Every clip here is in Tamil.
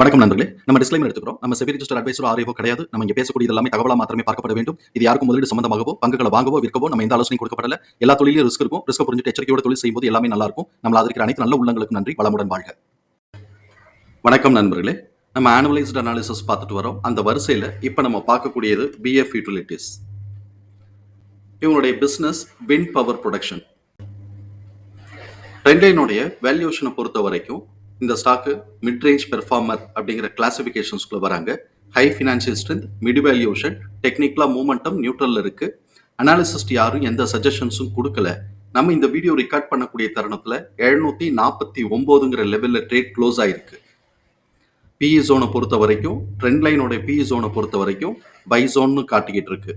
வணக்கம் நண்பர்களே. நம்ம டிஸ்க்ளைமர் எடுத்துக்கிறோம். நம்ம செபி ரிஜிஸ்டர் அட்வைசர் ஆரியோ கிடையாது. நம்ம இங்கே பேசக்கூடிய எல்லாமே தகவலாக மாத்திரமே பார்க்கப்பட வேண்டும். இது யாருக்கும் முதலீடு சம்பந்தமாகவோ பங்குகளை வாங்கவோ விற்கவோ நம்ம எந்த ஆலோசனை கொடுக்கப்படல. எல்லா தொழிலும் ரிஸ்க் இருக்கும். ரிஸ்க் புரிஞ்சுட்டு எச்சரிக்கையோட தொழில் செய்யும்போது எல்லாமே நல்லா இருக்கும். நம்ம அதற்கு அனைத்து நல்ல உள்ளங்களுக்கு நன்றி. வளமுடன் வாழ்க. வணக்கம் நண்பர்களே. நம்ம ஆனுவலைஸ்டு அனாலிசிஸ் பார்த்துட்டு வரோம். அந்த வரிசையில் இப்போ நம்ம பார்க்கக்கூடியது பிஎஃப் யூட்டிலிட்டிஸ் இவங்களுடைய பிஸ்னஸ் விண்ட் பவர் ப்ரொடக்ஷன் ட்ரெண்ட்லைனுடைய வேல்யூஷனை பொறுத்த வரைக்கும் இந்த ஸ்டாக்கு மிட் ரேஞ்ச் பெர்ஃபார்மர் அப்படிங்கிற கிளாசிஃபிகேஷன்ஸ்குள்ள வராங்க. High financial strength mid valuation டெக்னிக்கலாக மூமெண்டம் நியூட்ரலில் இருக்குது அனாலிசிஸ்ட் யாரும் எந்த சஜஷன்ஸும் கொடுக்கல. நம்ம இந்த வீடியோ ரெக்கார்ட் பண்ணக்கூடிய தருணத்தில் எழுநூற்றி நாற்பத்தி ஒம்போதுங்கிற லெவலில் ட்ரேட் க்ளோஸ் ஆகிருக்கு பிஇ ஜோனை பொறுத்த வரைக்கும் ட்ரெண்ட் லைனோட பிஇ ஜோனை பொறுத்த வரைக்கும் பை ஜோன்னு காட்டிக்கிட்டு இருக்கு.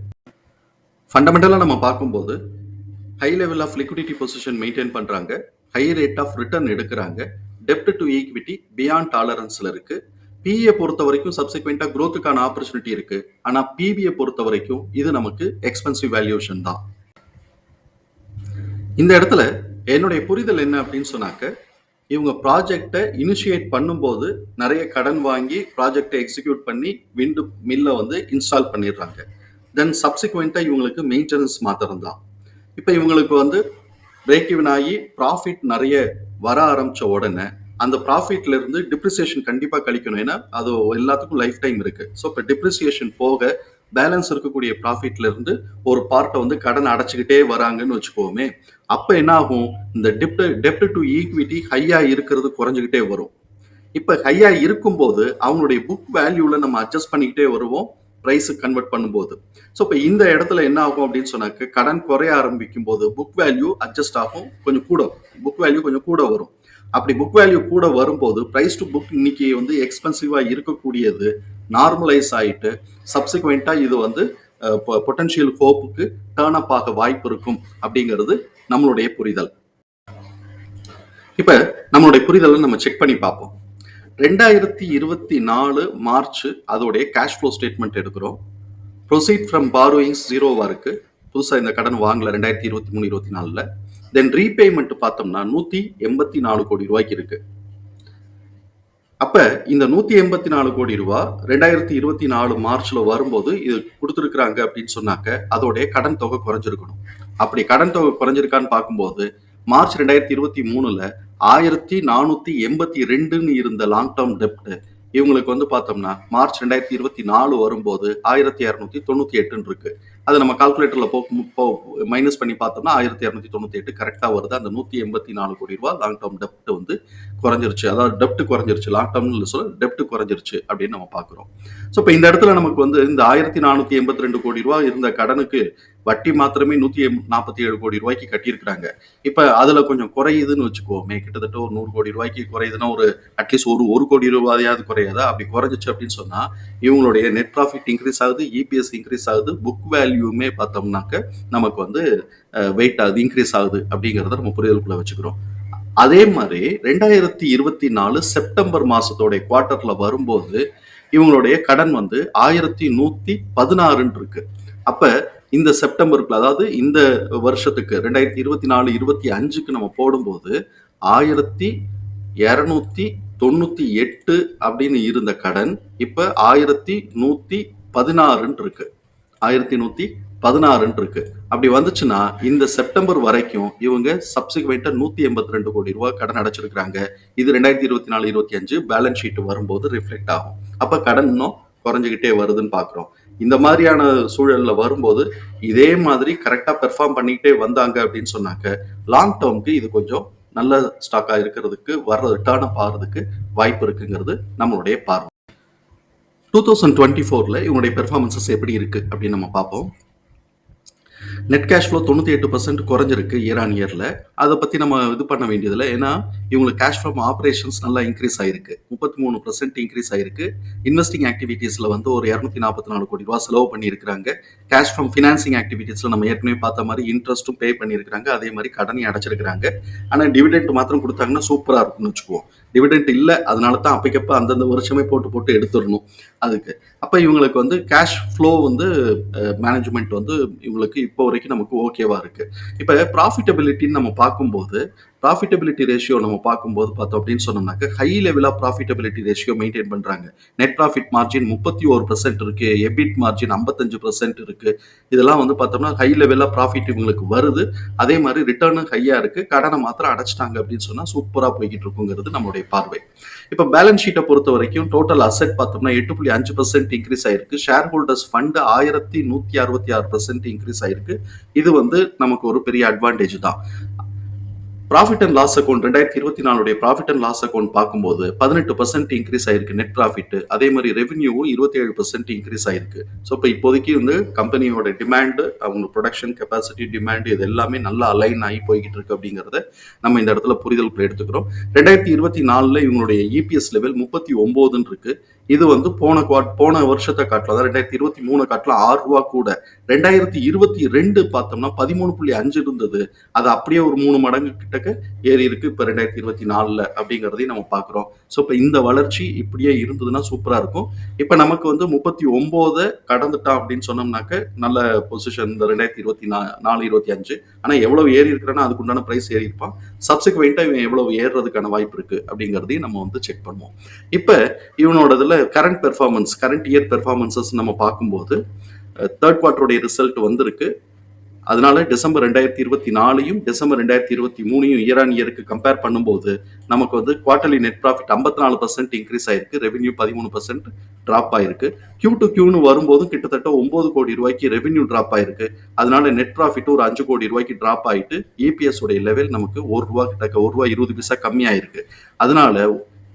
ஃபண்டமெண்டலாக நம்ம பார்க்கும்போது high level of liquidity position maintain பண்ணுறாங்க ஹை ரேட் ஆஃப் ரிட்டர்ன் எடுக்கிறாங்க. டெப்ட் டு ஈக்விட்டி பியாண்ட் டாலரன்ஸில் இருக்கு. பிஏ பொறுத்த வரைக்கும் சப்சிக்வெண்ட்டாக க்ரோத்துக்கான ஆப்பர்ச்சுனிட்டி இருக்கு. ஆனால் பிபியை பொறுத்த வரைக்கும் இது நமக்கு எக்ஸ்பென்சிவ் வேல்யூஷன் தான். இந்த இடத்துல என்னுடைய புரிதல் என்ன அப்படின்னு சொன்னாக்க இவங்க ப்ராஜெக்டை இனிஷியேட் பண்ணும்போது நிறைய கடன் வாங்கி ப்ராஜெக்டை எக்ஸிக்யூட் பண்ணி விண்டு மில்லை வந்து இன்ஸ்டால் பண்ணிடுறாங்க. தென் சப்சிக்வெண்ட்டாக இவங்களுக்கு மெயின்டெனன்ஸ் மாத்திரம்தான். இப்போ இவங்களுக்கு வந்து பிரேக் ஈவன் ஆகி ப்ராஃபிட் நிறைய வர ஆரம்பிச்ச உடனே அந்த ப்ராஃபிட்ல இருந்து டிப்ரிசியேஷன் கண்டிப்பாக கழிக்கணும். ஏன்னா அது எல்லாத்துக்கும் லைஃப் டைம் இருக்கு. ஸோ இப்போ டிப்ரிசியேஷன் போக பேலன்ஸ் இருக்கக்கூடிய ப்ராஃபிட்ல இருந்து ஒரு பார்ட்டை வந்து கடன் அடைச்சிக்கிட்டே வராங்கன்னு வச்சுக்கோமே அப்போ என்ன ஆகும் இந்த டெப்ட் டெப்ட் டு ஈக்விட்டி ஹையா இருக்கிறது குறைஞ்சிக்கிட்டே வரும். இப்போ ஹையா இருக்கும்போது அவங்களுடைய புக் வேல்யூல நம்ம அட்ஜஸ்ட் பண்ணிக்கிட்டே வருவோம். ப்ரைஸுக்கு கன்வெர்ட் பண்ணும்போது. ஸோ இப்போ இந்த இடத்துல என்ன ஆகும் அப்படின்னு சொன்னாக்க கடன் குறைய ஆரம்பிக்கும் போது புக் வேல்யூ அட்ஜஸ்ட் ஆகும் கொஞ்சம் கூட புக் வேல்யூ கொஞ்சம் கூட வரும். அப்படி புக் வேல்யூ கூட வரும்போது ப்ரைஸ் டு புக் இன்னைக்கு வந்து எக்ஸ்பென்சிவாக இருக்கக்கூடியது நார்மலைஸ் ஆகிட்டு சப்சிக்வெண்ட்டாக இது வந்து பொட்டன்ஷியல் ஹோப்புக்கு டேர்ன் அப் ஆக வாய்ப்பு இருக்கும் அப்படிங்கிறது நம்மளுடைய புரிதல். இப்போ நம்மளுடைய புரிதலை நம்ம செக் பண்ணி பார்ப்போம். ரெண்டாயிரத்தி இருபத்தி நாலு மார்ச் அதோடைய கேஷ் ஃப்ளோ ஸ்டேட்மெண்ட் எடுக்கிறோம். ப்ரொசீட் ஃப்ரம் பாரோயிங்ஸ் ஜீரோவாக இருக்கு புதுசாக இந்த கடன் வாங்கல ரெண்டாயிரத்தி இருபத்தி மூணு இருபத்தி நாலில். தென் ரீபேமெண்ட் பார்த்தோம்னா நூற்றி எண்பத்தி நாலு கோடி ரூபாய்க்கு இருக்கு. அப்ப இந்த நூத்தி எண்பத்தி நாலு கோடி ரூபாய் ரெண்டாயிரத்தி இருபத்தி நாலு மார்ச்ல வரும்போது இது கொடுத்துருக்குறாங்க அப்படின்னு சொன்னாக்க அதோடைய கடன் தொகை குறைஞ்சிருக்கணும். அப்படி கடன் தொகை குறைஞ்சிருக்கான்னு பார்க்கும்போது மார்ச் ரெண்டாயிரத்தி இருபத்தி மூணுல ஆயிரத்தி நானூத்தி எண்பத்தி ரெண்டுன்னு இருந்த லாங் டேர்ம் டெப்ட் இவங்களுக்கு வந்து பார்த்தோம்னா மார்ச் ரெண்டாயிரத்தி இருபத்தி நாலு வரும்போது ஆயிரத்தி இரநூத்தி தொண்ணூத்தி எட்டுன்னு இருக்கு. அதை நம்ம கால்குலேட்டர்ல போ மைனஸ் பண்ணி பார்த்தோம்னா ஆயிரத்தி இரநூத்தி தொண்ணூத்தி எட்டு கரெக்டா வருது. அந்த நூத்தி எண்பத்தி நாலு கோடி ரூபாய் லாங் டேர்ம் டெப்ட் வந்து குறைஞ்சிருச்சு. அதாவது டெப்ட் குறைஞ்சிருச்சு. லாங் டேர்ம்ல சொல்ல டெப்ட் குறைஞ்சிருச்சு அப்படின்னு நம்ம பார்க்குறோம். ஸோ இப்போ இந்த இடத்துல நமக்கு வந்து இந்த ஆயிரத்தி நானூத்தி எண்பத்தி ரெண்டு கோடி ரூபாய் இருந்த கடனுக்கு வட்டி மாத்திரமே நூற்றி நாற்பத்தி ஏழு கோடி ரூபாய்க்கு கட்டியிருக்கிறாங்க. இப்போ அதில் கொஞ்சம் குறையுதுன்னு வச்சுக்கோமே கிட்டத்தட்ட ஒரு நூறு கோடி ரூபாய்க்கு குறையுதுன்னா ஒரு அட்லீஸ்ட் ஒரு ஒரு கோடி ரூபாயாவது குறையாதா? அப்படி குறைஞ்சிச்சு அப்படின்னு சொன்னால் இவங்களுடைய நெட் ப்ராஃபிட் இன்க்ரீஸ் ஆகுது இபிஎஸ் இன்க்ரீஸ் ஆகுது புக் வேல்யூமே பார்த்தோம்னாக்க நமக்கு வந்து வெயிட் ஆகுது இன்க்ரீஸ் ஆகுது அப்படிங்கிறத நம்ம புரிதலுக்குள்ள வச்சுக்கிறோம். அதே மாதிரி ரெண்டாயிரத்தி இருபத்தி நாலு செப்டம்பர் மாசத்தோடைய குவார்ட்டர்ல வரும்போது இவங்களுடைய கடன் வந்து ஆயிரத்தி நூத்தி பதினாறுன்னு இருக்கு. அப்ப இந்த செப்டம்பருக்கு அதாவது இந்த வருஷத்துக்கு ரெண்டாயிரத்தி இருபத்தி நாலு இருபத்தி அஞ்சுக்கு நம்ம போடும்போது ஆயிரத்தி இரநூத்தி தொண்ணூத்தி எட்டு அப்படின்னு இருந்த கடன் இப்ப ஆயிரத்தி நூத்தி பதினாறுன்னு இருக்கு. ஆயிரத்தி நூத்தி பதினாறுன்னு இருக்கு. அப்படி வந்துச்சுன்னா இந்த செப்டம்பர் வரைக்கும் இவங்க சப்சிக்வெண்டா நூத்தி எண்பத்தி ரெண்டு கோடி ரூபாய் கடன் அடைச்சிருக்கிறாங்க. இது ரெண்டாயிரத்தி இருபத்தி நாலு இருபத்தி அஞ்சு பேலன்ஸ் ஷீட் வரும்போது ரிஃப்ளெக்ட் ஆகும். அப்ப கடன் இன்னும் குறைஞ்சிக்கிட்டே வருதுன்னு பார்க்குறோம் இந்த மாதிரியான சூழல்ல வரும்போது இதே மாதிரி கரெக்டாக பெர்ஃபார்ம் பண்ணிக்கிட்டே வந்தாங்க அப்படின்னு சொன்னாக்க லாங் டேர்ம்க்கு இது கொஞ்சம் நல்ல ஸ்டாக்காக இருக்கிறதுக்கு வர்ற ரிட்டர்னை அப் வாய்ப்பு இருக்குங்கிறது நம்மளுடைய பார்வை. டூ தௌசண்ட் டுவெண்ட்டி ஃபோர்ல இவங்களுடைய பெர்ஃபார்மன்சஸ் எப்படி இருக்கு அப்படின்னு நம்ம பார்ப்போம். நெட் கேஷ் ஃப்ளோ தொண்ணூற்றி எட்டு பர்சன்ட் குறைஞ்சிருக்கு இயர் ஆன் இயரில் அதை பற்றி நம்ம இது பண்ண வேண்டியதில்லை. ஏன்னா இவங்களுக்கு கேஷ் ஃப்ரம் ஆப்ரேஷன்ஸ் நல்லா இன்க்ரீஸ் ஆயிருக்கு. முப்பத்தி மூணு பர்சன்ட் இன்க்ரீஸ் ஆயிருக்கு. இன்வெஸ்டிங் ஆக்டிவிட்டீஸில் வந்து ஒரு இரநூத்தி நாற்பத்தி நாலு கோடி ரூபா செலவு பண்ணியிருக்காங்க கேஷ் ஃப்ரம் ஃபினான்சிங் ஆக்டிவிட்டீஸில் நம்ம ஏற்கனவே பார்த்த மாதிரி இன்ட்ரெஸ்ட்டும் பே பண்ணியிருக்கிறாங்க. அதே மாதிரி கடனையும் அடைச்சிருக்கிறாங்க. ஆனால் டிவிடெண்ட் மாத்திரம் கொடுத்தாங்கன்னா சூப்பராக இருக்கும்னு வச்சுக்குவோம். டிவிடெண்ட் இல்லை அதனால தான் அப்பைக்கப்போ அந்தந்த வருஷமே போட்டு போட்டு எடுத்துடணும் அதுக்கு. அப்போ இவங்களுக்கு வந்து கேஷ் ஃப்ளோ வந்து மேனேஜ்மெண்ட் வந்து இவங்களுக்கு இப்போ வரைக்கும் நமக்கு ஓகேவா இருக்கு. இப்போ ப்ராஃபிட்டபிலிட்டின்னு நம்ம பார்க்கும்போது ப்ராஃபிட்டபிலிட்டி ரேஷியோ நம்ம பார்க்கும்போது பார்த்தோம் அப்படின்னு சொன்னோம்னாக்க ஹை லெவலாக ப்ராஃபிட்டபிலிட்டி ரேஷியோ மெயின்டைன் பண்ணுறாங்க நெட் ப்ராஃபிட் மார்ஜின் முப்பத்தி ஒரு பர்சன்ட் இருக்கு எபிட் மார்ஜின் ஐம்பத்தஞ்சு பர்சன்ட் இருக்கு. இதெல்லாம் வந்து பார்த்தோம்னா ஹை லெவலாக ப்ராஃபிட் இவங்களுக்கு வருது. அதே மாதிரி ரிட்டர்னும் ஹையாக இருக்கு. கடனை மாத்திரம் அடைச்சிட்டாங்க அப்படின்னு சொன்னால் சூப்பராக போய்கிட்டு இருக்குங்கிறது நம்மளுடைய பார்வை. இப்போ பேலன்ஸ் ஷீட்டை பொறுத்த வரைக்கும் டோட்டல் அசெட் பார்த்தோம்னா எட்டு புள்ளி அஞ்சு பர்சன்ட் இன்க்ரீஸ் ஆயிருக்கு. ஷேர் ஹோல்டர்ஸ் ஃபண்ட் ஆயிரத்தி நூத்தி அறுபத்தி ஆறு பர்சன்ட் இன்க்ரீஸ் ஆயிருக்கு. இது வந்து நமக்கு ஒரு பெரிய அட்வான்டேஜ் தான். ப்ராஃபிட் அண்ட் லாஸ் அக்கௌண்ட் ரெண்டாயிரத்தி இருபத்தி நாலுடைய ப்ராஃபிட் அண்ட் லாஸ் அக்கௌண்ட் பார்க்கும்போது பதினெட்டு பர்சன்ட் இன்க்ரீஸ் ஆயிருக்கு நெட் ப்ராஃபிட் அதே மாதிரி ரெவன்யூவும் இருபத்தி ஏழு பர்சன்ட் இன்க்ரீஸ் ஆயிருக்கு. ஸோ இப்போ இப்போதைக்கு வந்து கம்பெனியோட டிமாண்டு அவங்க ப்ரொடக்ஷன் கெப்பாசிட்டி டிமாண்டு இது எல்லாமே நல்லா அலைன் ஆகி போய்கிட்டு இருக்கு அப்படிங்கிறத நம்ம இந்த இடத்துல புரிதல் எடுத்துக்கிறோம். ரெண்டாயிரத்தி இருபத்தி நாலில் இவங்களுடைய இபிஎஸ் லெவல் முப்பத்தி ஒம்போதுன்னு இருக்கு. இது வந்து போன குவாட் போன வருஷத்தை காட்டில் அதாவது ரெண்டாயிரத்தி இருபத்தி மூணு காட்டில் ஆறு ரூபா கூட. ரெண்டாயிரத்தி இருபத்தி ரெண்டு பார்த்தோம்னா பதிமூணு புள்ளி அஞ்சு இருந்தது. அது அப்படியே ஒரு மூணு மடங்கு கிட்டக்க ஏறி இருக்கு. இப்போ ரெண்டாயிரத்தி இருபத்தி நாலில் அப்படிங்கிறதையும் நம்ம பார்க்குறோம். ஸோ இப்போ இந்த வளர்ச்சி இப்படியே இருந்ததுன்னா சூப்பராக இருக்கும். இப்போ நமக்கு வந்து முப்பத்தி ஒம்போதை கடந்துட்டான் அப்படின்னு சொன்னோம்னாக்க நல்ல பொசிஷன் இந்த ரெண்டாயிரத்தி இருபத்தி நா நாலு இருபத்தி அஞ்சு. ஆனால் எவ்வளவு ஏறி இருக்கிறான்னா அதுக்குண்டான ப்ரைஸ் ஏறி இருப்பான். சப்சிக்வெண்ட்டாக இவன் எவ்வளவு ஏறுறதுக்கான வாய்ப்பு இருக்குது அப்படிங்கிறதையும் நம்ம வந்து செக் பண்ணுவோம். இப்போ current performance current year performances நம்ம பார்க்கும்போது தேர்ட் குவார்டருடைய ரிசல்ட் வந்திருக்கு. அதனால டிசம்பர் ரெண்டாயிரத்தி இருபத்தி நாலையும் டிசம்பர் ரெண்டாயிரத்தி இருபத்தி மூணையும் இயர் ஆன் இயருக்கு கம்பேர் பண்ணும்போது நமக்கு வந்து குவார்டர்லி நெட் ப்ராஃபிட் ஐம்பத்தி நாலு பர்சன்ட் இன்க்ரீஸ் ஆயிருக்கு. ரெவென்யூ பதிமூணு பர்சன்ட் ட்ராப் ஆயிருக்கு. கியூ டு கியூன்னு வரும்போதும் கிட்டத்தட்ட ஒன்பது கோடி ரூபாய்க்கு ரெவென்யூ ட்ராப் ஆயிருக்கு. அதனால நெட் ப்ராஃபிட் ஒரு அஞ்சு கோடி ரூபாய்க்கு ட்ராப் ஆயிட்டு இபிஎஸ் உடைய லெவல் நமக்கு ஒரு ரூபா கிட்ட ஒரு ரூபா இருபது பைசா கம்மியாயிருக்கு. அதனால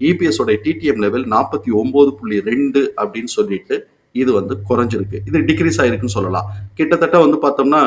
இபிஎஸோட டிடிஎம் லெவல் நாற்பத்தி ஒன்பது புள்ளி ரெண்டு அப்படின்னு சொல்லிட்டு இது வந்து குறைஞ்சிருக்கு. இது டிக்ரீஸ் ஆயிருக்குன்னு சொல்லலாம். கிட்டத்தட்ட வந்து பார்த்தோம்னா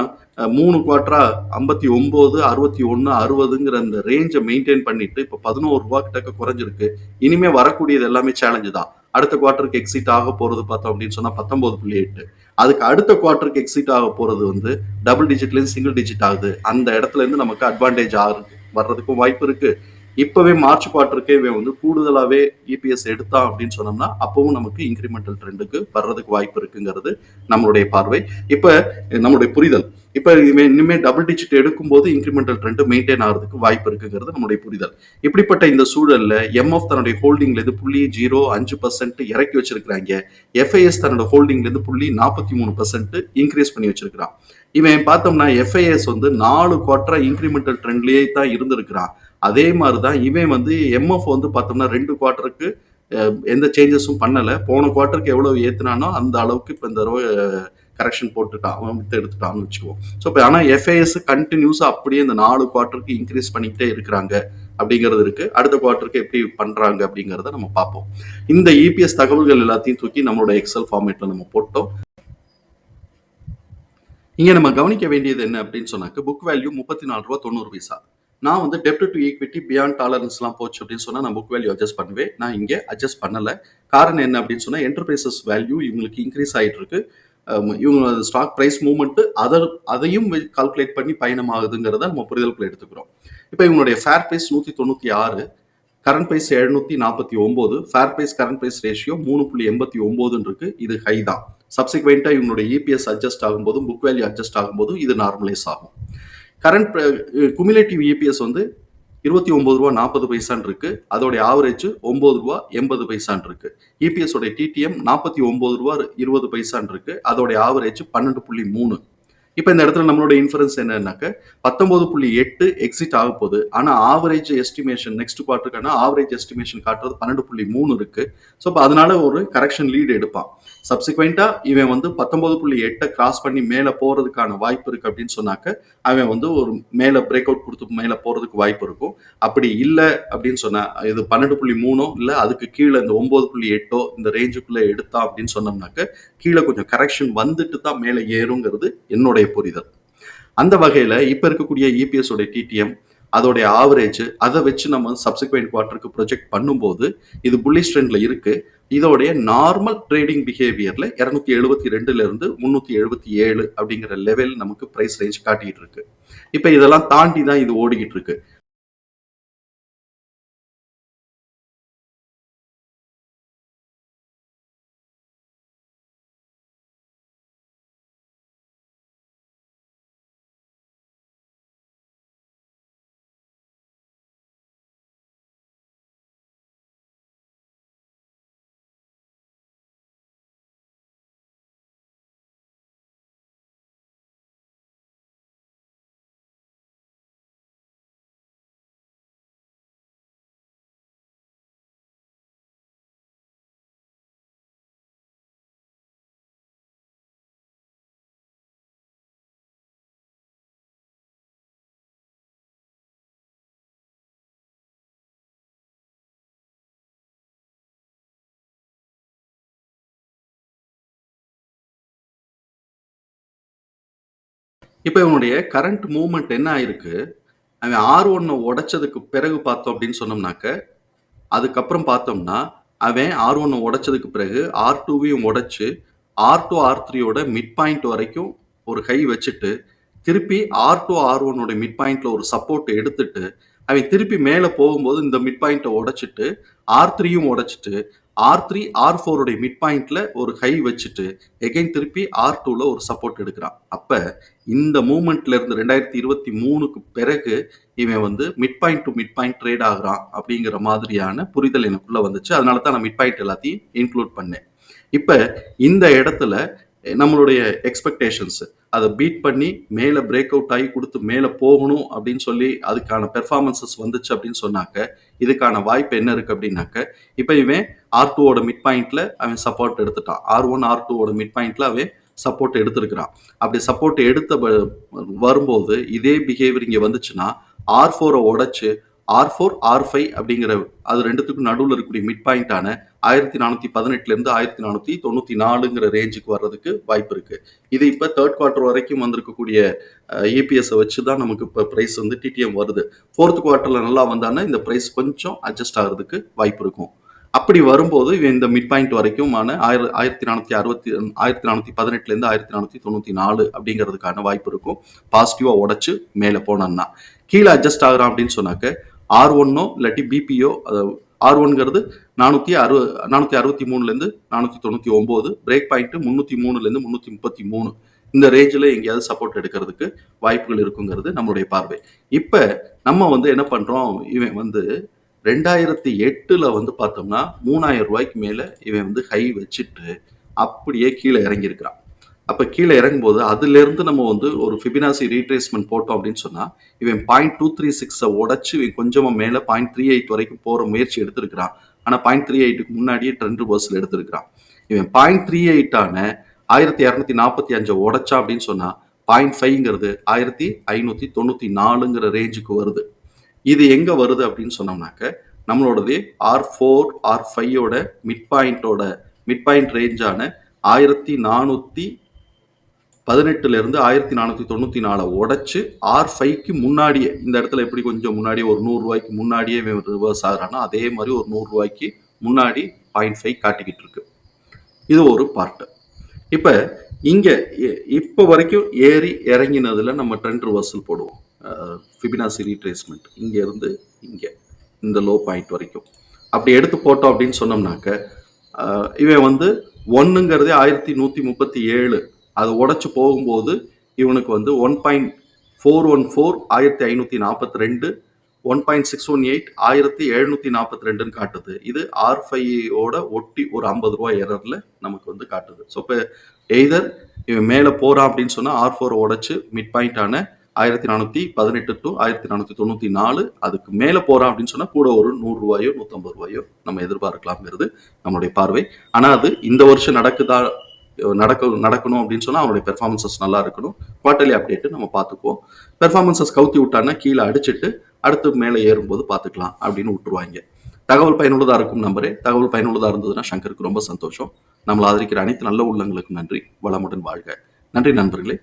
மூணு குவார்டரா ஐம்பத்தி ஒன்பது அறுபத்தி ஒன்று அறுபதுங்கிற அந்த ரேஞ்சை மெயின்டைன் பண்ணிட்டு இப்போ பதினோரு ரூபா கிட்டக்க குறைஞ்சிருக்கு. இனிமே வரக்கூடியது எல்லாமே சேலஞ்சு தான். அடுத்த குவார்ட்டருக்கு எக்ஸிட் ஆக போறது பார்த்தோம் அப்படின்னு சொன்னா பத்தொன்பது புள்ளி எட்டு. அதுக்கு அடுத்த குவார்ட்டருக்கு எக்ஸிட் ஆக போறது வந்து டபுள் டிஜிட்லேருந்து சிங்கிள் டிஜிட் ஆகுது. அந்த இடத்துல இருந்து நமக்கு அட்வான்டேஜ் ஆகுது. வர்றதுக்கும் வாய்ப்பு இருக்கு. இப்பவே மார்ச் குவார்ட்டருக்கே இவன் வந்து கூடுதலாவே இபிஎஸ் எடுத்தான் அப்படின்னு சொன்னோம்னா அப்பவும் நமக்கு இன்க்ரிமெண்டல் ட்ரெண்டுக்கு வர்றதுக்கு வாய்ப்பு இருக்குங்கிறது நம்மளுடைய பார்வை. இப்ப நம்மளுடைய புரிதல். இப்ப இவன் இனிமே டபுள் டிஜிட் எடுக்கும்போது இன்க்ரிமெண்டல் ட்ரெண்ட் மெயின்டைன் ஆகிறதுக்கு வாய்ப்பு இருக்குங்கிறது நம்மளுடைய புரிதல். இப்படிப்பட்ட இந்த சூழல்ல எம்எஃப் தன்னுடைய ஹோல்டிங்ல இருந்து புள்ளி ஜீரோ அஞ்சு பர்சன்ட் இறக்கி வச்சிருக்கிறாங்க. எஃப்ஐஎஸ் தன்னோட ஹோல்டிங்ல இருந்து புள்ளி நாற்பத்தி மூணு பர்சன்ட் இன்க்ரீஸ் பண்ணி வச்சிருக்கிறான். இவன் பார்த்தோம்னா எஃப்ஐஎஸ் வந்து நாலு குவார்டரா இன்க்ரிமெண்டல் ட்ரெண்ட்லயே தான் இருந்திருக்கிறான். அதே மாதிரி தான் இவன் வந்து எம்எஃப் வந்து பார்த்தோம்னா ரெண்டு குவார்ட்டருக்கு எந்த சேஞ்சஸும் பண்ணலை. போன குவார்ட்டருக்கு எவ்வளோ ஏற்றுனானோ அந்த அளவுக்கு இப்போ இந்த தடவை கரெக்ஷன் போட்டுட்டான். அவன் வித்து எடுத்துட்டான்னு வச்சுக்குவோம். ஸோ இப்போ ஆனால் எஃப்ஐஎஸ் கண்டினியூஸாக அப்படியே இந்த நாலு குவார்ட்டருக்கு இன்க்ரீஸ் பண்ணிக்கிட்டே இருக்கிறாங்க அப்படிங்கிறது இருக்கு. அடுத்த குவார்ட்டருக்கு எப்படி பண்றாங்க அப்படிங்கிறத நம்ம பார்ப்போம். இந்த இபிஎஸ் தகவல்கள் எல்லாத்தையும் தூக்கி நம்மளோட எக்ஸல் ஃபார்மேட்ல நம்ம போட்டோம். இங்கே நம்ம கவனிக்க வேண்டியது என்ன அப்படின்னு சொன்னாக்க புக் வேல்யூ முப்பத்தி நாலு ரூபா தொண்ணூறு பைசா. நான் வந்து டெப்ட் டு ஈக்விட்டி பியாண்ட் டாலரன்ஸ்லாம் போச்சு அப்படின்னு சொன்னால் நான் புக் வேல்யூ அட்ஜஸ்ட் பண்ணுவேன். நான் இங்கே அட்ஜஸ்ட் பண்ணல. காரணம் என்ன அப்படின்னு சொன்னால் என்டர்பிரைசஸ் வேல்யூ இவங்களுக்கு இன்க்ரீஸ் ஆகிட்டு இருக்கு. இவங்க ஸ்டாக் ப்ரைஸ் மூவ்மெண்ட்டு அதை அதையும் கால்குலேட் பண்ணி பயணமாகுதுங்கிறத நம்ம புரிதலுக்குள்ள எடுத்துக்கிறோம். இப்போ இவங்களுடைய ஃபேர் ப்ரைஸ் நூற்றி தொண்ணூற்றி ஆறு கரண்ட் ப்ரைஸ் எழுநூற்றி நாற்பத்தி ஒம்பது fair price current price ratio மூணு புள்ளி எண்பத்தி ஒம்போதுன்னு இருக்கு. இது ஹை தான். சப்சிக்வெண்ட்டாக இவங்களுடைய இபிஎஸ் அட்ஜஸ்ட் ஆகும்போதும் புக் வேல்யூ அட்ஜஸ்ட் ஆகும்போதும் இது நார்மலைஸ் ஆகும். கரண்ட் குமுலேட்டிவ் இபிஎஸ் வந்து இருபத்தி ஒன்பது ரூபா நாற்பது பைசான் இருக்கு. அதோடைய ஆவரேஜ் ஒன்பது ரூபா எண்பது பைசான் இருக்கு. இபிஎஸ் உடைய டிடிஎம் நாற்பத்தி ஒன்பது ரூபா இருபது பைசான் இருக்கு. அதோடைய ஆவரேஜ் பன்னெண்டு புள்ளி மூணு. இப்போ இந்த இடத்துல நம்மளோட இன்ஃபரன்ஸ் என்னன்னாக்க பத்தொன்பது புள்ளி எட்டு எக்ஸிட் ஆக போகுது. ஆனால் ஆவரேஜ் எஸ்டிமேஷன் நெக்ஸ்ட் குவார்ட்டருக்கான ஆவரேஜ் எஸ்டிமேஷன் காட்டுறது பன்னெண்டு புள்ளி மூணு இருக்கு. ஸோ இப்போ அதனால ஒரு கரெக்ஷன் லீடு எடுப்பான். சப்சிக்வெண்ட்டாக இவன் வந்து பத்தொன்பது புள்ளி எட்டை கிராஸ் பண்ணி மேலே போகிறதுக்கான வாய்ப்பு இருக்கு அப்படின்னு சொன்னாக்க அவன் வந்து ஒரு மேலே பிரேக் அவுட் கொடுத்து மேலே போகிறதுக்கு வாய்ப்பு இருக்கும். அப்படி இல்லை அப்படின்னு சொன்னா இது பன்னெண்டு புள்ளி மூணோ இல்லை அதுக்கு கீழே இந்த ஒம்பது புள்ளி எட்டோ இந்த ரேஞ்சுக்குள்ளே எடுத்தா அப்படின்னு சொன்னோம்னாக்க கீழே கொஞ்சம் கரெக்ஷன் வந்துட்டு தான் மேலே ஏறுங்கிறது என்னுடைய புரிதல். அந்த வகையில் இப்போ இருக்கக்கூடிய இபிஎஸ் உடைய டிடிஎம் அதோடைய ஆவரேஜ் அதை வச்சு நம்ம சப்சிக்வெண்ட் குவார்ட்டருக்கு ப்ரொஜெக்ட் பண்ணும்போது இது புல்லிஷ் ட்ரெண்ட்ல இருக்கு. இதோடைய நார்மல் ட்ரேடிங் பிஹேவியர்ல இரநூத்தி எழுபத்தி ரெண்டுல இருந்து முன்னூத்தி எழுபத்தி ஏழு அப்படிங்கிற லெவல் நமக்கு பிரைஸ் ரேஞ்ச் காட்டிட்டு இருக்கு. இப்போ இதெல்லாம் தாண்டி தான் இது ஓடிக்கிட்டு இருக்கு. இப்ப இவனுடைய கரண்ட் மூவ்மெண்ட் என்ன ஆயிருக்கு? அவன் R1 உடைச்சதுக்கு பிறகு பார்த்தோம் அப்படின்னு சொன்னோம்னாக்க, அதுக்கப்புறம் பார்த்தோம்னா, அவன் ஆர் ஒன்னை உடைச்சதுக்கு பிறகு R2வையும் உடைச்சு, R2, R3 யோட மிட் பாயிண்ட் வரைக்கும் ஒரு ஹை வச்சுட்டு, திருப்பி ஆர் டூ ஆர் ஒன்னோட மிட் பாயிண்ட்ல ஒரு சப்போர்ட் எடுத்துட்டு, அவன் திருப்பி மேலே போகும்போது இந்த மிட் பாயிண்ட்டை உடைச்சிட்டு, R3யும் உடைச்சிட்டு, ஆர் த்ரீ ஆர் ஃபோருடைய மிட் பாயிண்ட்ல ஒரு ஹை வச்சுட்டு, எகைன் திருப்பி ஆர் டூவில் ஒரு சப்போர்ட் எடுக்கிறான். அப்ப இந்த மூமெண்ட்ல இருந்து 2023க்கு பிறகு இவன் வந்து mid point to mid point trade ஆகுறான் அப்படிங்கிற மாதிரியான புரிதல் எனக்குள்ள வந்துச்சு. அதனால தான் நான் மிட் பாயிண்ட் எல்லாத்தையும் இன்க்ளூட் பண்ணேன். இப்ப இந்த இடத்துல நம்மளுடைய எக்ஸ்பெக்டேஷன்ஸ் அதை பீட் பண்ணி மேலே பிரேக் அவுட் ஆகி கொடுத்து மேலே போகணும் அப்படின்னு சொல்லி அதுக்கான பெர்ஃபார்மன்சஸ் வந்துச்சு அப்படின்னு சொன்னாக்க இதுக்கான வாய்ப்பு என்ன இருக்கு அப்படின்னாக்க இப்போ இவன் ஆர் டூவோட மிட் பாயிண்ட்ல அவன் சப்போர்ட் எடுத்துட்டான். ஆர் ஒன் ஆர் டூவோட மிட் பாயிண்ட்ல அவன் சப்போர்ட் எடுத்திருக்கிறான். அப்படி சப்போர்ட் எடுத்த வரும்போது இதே பிஹேவியர் இங்கே வந்துச்சுன்னா ஆர் ஃபோரை உடைச்சு ஆர் ஃபோர் ஆர் ஃபைவ் அப்படிங்கிற அது ரெண்டுத்துக்கும் நடுவில் இருக்கக்கூடிய மிட் பாயிண்டான ஆயிரத்தி நானூற்றி பதினெட்டுலேருந்து ஆயிரத்தி நானூற்றி தொண்ணூற்றி நாலுங்கிற ரேஞ்சுக்கு வர்றதுக்கு வாய்ப்பு இருக்குது இது இப்போ தேர்ட் குவார்ட்டர் வரைக்கும் வந்திருக்கக்கூடிய ஏபிஎஸ்ஸை வச்சு தான் நமக்கு இப்போ ப்ரைஸ் வந்து டிடிஎம் வருது. ஃபோர்த் குவார்ட்டரில் நல்லா வந்தான்னா இந்த ப்ரைஸ் கொஞ்சம் அட்ஜஸ்ட் ஆகிறதுக்கு வாய்ப்பு இருக்கும். அப்படி வரும்போது இந்த மிட் பாயிண்ட் வரைக்குமான ஆயிர ஆயிரத்தி நானூற்றி அறுபத்தி ஆயிரத்தி நானூற்றி பதினெட்டுலேருந்து ஆயிரத்தி நானூற்றி தொண்ணூற்றி நாலு அப்படிங்கிறதுக்கான வாய்ப்பு இருக்கும். பாசிட்டிவாக உடச்சி மேலே போனோன்னா. கீழே அட்ஜஸ்ட் ஆகுறான் அப்படின்னு சொன்னாக்க ஆர் ஒன்னோ இல்லாட்டி பிபிஓ ஆர் ஒன்ங்கிறது நானூற்றி அறு நானூற்றி அறுபத்தி மூணுலேருந்து நானூற்றி தொண்ணூற்றி ஒம்பது பிரேக் பாயிண்ட்டு முந்நூற்றி மூணுலேருந்து முந்நூற்றி முப்பத்தி மூணு. இந்த ரேஞ்சில் எங்கேயாவது சப்போர்ட் எடுக்கிறதுக்கு வாய்ப்புகள் இருக்குங்கிறது நம்மளுடைய பார்வை. இப்போ நம்ம வந்து என்ன பண்ணுறோம் இவன் வந்து ரெண்டாயிரத்தி எட்டில் வந்து பார்த்தோம்னா மூணாயிரம் ரூபாய்க்கு மேலே இவன் வந்து ஹை வச்சுட்டு அப்படியே கீழே இறங்கியிருக்கிறான். அப்போ கீழே இறங்கும்போது அதுலேருந்து நம்ம வந்து ஒரு ஃபிபினாசி ரீட்ரேஸ்மெண்ட் போட்டோம் அப்படின்னு சொன்னால் இவன் பாயிண்ட் டூ த்ரீ சிக்ஸை உடச்சி இவன் கொஞ்சமாக மேலே பாயிண்ட் த்ரீ எயிட் வரைக்கும் போகிற முயற்சி எடுத்திருக்கிறான். ஆனால் பாயிண்ட் த்ரீ எயிட்டுக்கு முன்னாடியே ட்ரெண்ட் ரிவர்ஸில் எடுத்திருக்கிறான். இவன் பாயிண்ட் த்ரீ எயிட்டான ஆயிரத்தி இரநூத்தி நாற்பத்தி அஞ்சை உடச்சா அப்படின்னு சொன்னால் பாயிண்ட் ஃபைவ்ங்கிறது ஆயிரத்தி ஐநூற்றி தொண்ணூற்றி நாலுங்கிற ரேஞ்சுக்கு வருது. இது எங்கே வருது அப்படின்னு சொன்னோம்னாக்க நம்மளோடது ஆர் ஃபோர் ஆர் ஃபைவோட மிட் பாயிண்டோட மிட் பாயிண்ட் ரேஞ்சான ஆயிரத்தி நானூற்றி பதினெட்டுலேருந்து ஆயிரத்தி நானூற்றி தொண்ணூற்றி நாலை உடச்சி ஆர் ஃபைவ்க்கு முன்னாடியே இந்த இடத்துல எப்படி கொஞ்சம் முன்னாடியே ஒரு நூறுரூவாய்க்கு முன்னாடியே ரிவர்ஸ் ஆகுறான்னா அதே மாதிரி ஒரு நூறுரூவாய்க்கு முன்னாடி பாயிண்ட் ஃபைவ் காட்டிக்கிட்டு இருக்கு. இது ஒரு பார்ட்டு இப்போ இங்கே இப்போ வரைக்கும் ஏறி இறங்கினதில் நம்ம ட்ரெண்ட் ரிவர்சல் போடுவோம். ஃபிபினாசி ரீட்ரேஸ்மெண்ட் இங்கேருந்து இங்கே இந்த லோ பாயிண்ட் வரைக்கும். அப்படி எடுத்து போட்டோம் அப்படின்னு சொன்னோம்னாக்க இவன் வந்து ஒன்றுங்கிறதே ஆயிரத்தி நூற்றி முப்பத்தி ஏழு அது உடச்சி போகும்போது இவனுக்கு வந்து one point four one four ஆயிரத்தி ஐநூற்றி நாற்பத்தி ரெண்டு one point six one eight ஆயிரத்தி எழுநூற்றி நாற்பத்தி ரெண்டுன்னு காட்டுது. இது ஆர் ஃபைவோட ஒட்டி ஒரு ஐம்பது ரூபா எரரில் நமக்கு வந்து காட்டுது. ஸோ இப்போ எய்தர் இவன் மேலே போகிறான் அப்படின்னு சொன்னால் ஆர் ஃபோரை உடச்சி மிட் பாயிண்டான ஆயிரத்தி நானூற்றி பதினெட்டு டு ஆயிரத்தி நானூற்றி தொண்ணூற்றி நாலு அதுக்கு மேலே போகிறான் அப்படின்னு சொன்னால் கூட ஒரு நூறுரூவாயோ நூற்றம்பது ரூபாயோ நம்ம எதிர்பார்க்கலாம்ங்கிறது நம்மளுடைய பார்வை. ஆனால் அது இந்த வருஷம் நடக்குதா நடக்க நடக்கணும் அப்படின்னு சொன்னால் அவனுடைய பெர்ஃபார்மன்சஸ் நல்லா இருக்கணும். குவார்டர்லி அப்டேட்டு நம்ம பார்த்துக்குவோம். பெர்ஃபார்மன்சஸ் கவுத்தி விட்டான்னா கீழே அடிச்சிட்டு அடுத்து மேலே ஏறும்போது பார்த்துக்கலாம் அப்படின்னு விட்டுருவாங்க. தகவல் பயனுள்ளதாக இருக்கும் நம்பரே. தகவல் பயனுள்ளதாக இருந்ததுன்னா சங்கருக்கு ரொம்ப சந்தோஷம். நம்மளை ஆதரிக்கிற அனைத்து நல்ல உள்ளங்களுக்கும் நன்றி. வளமுடன் வாழ்க. நன்றி நண்பர்களே.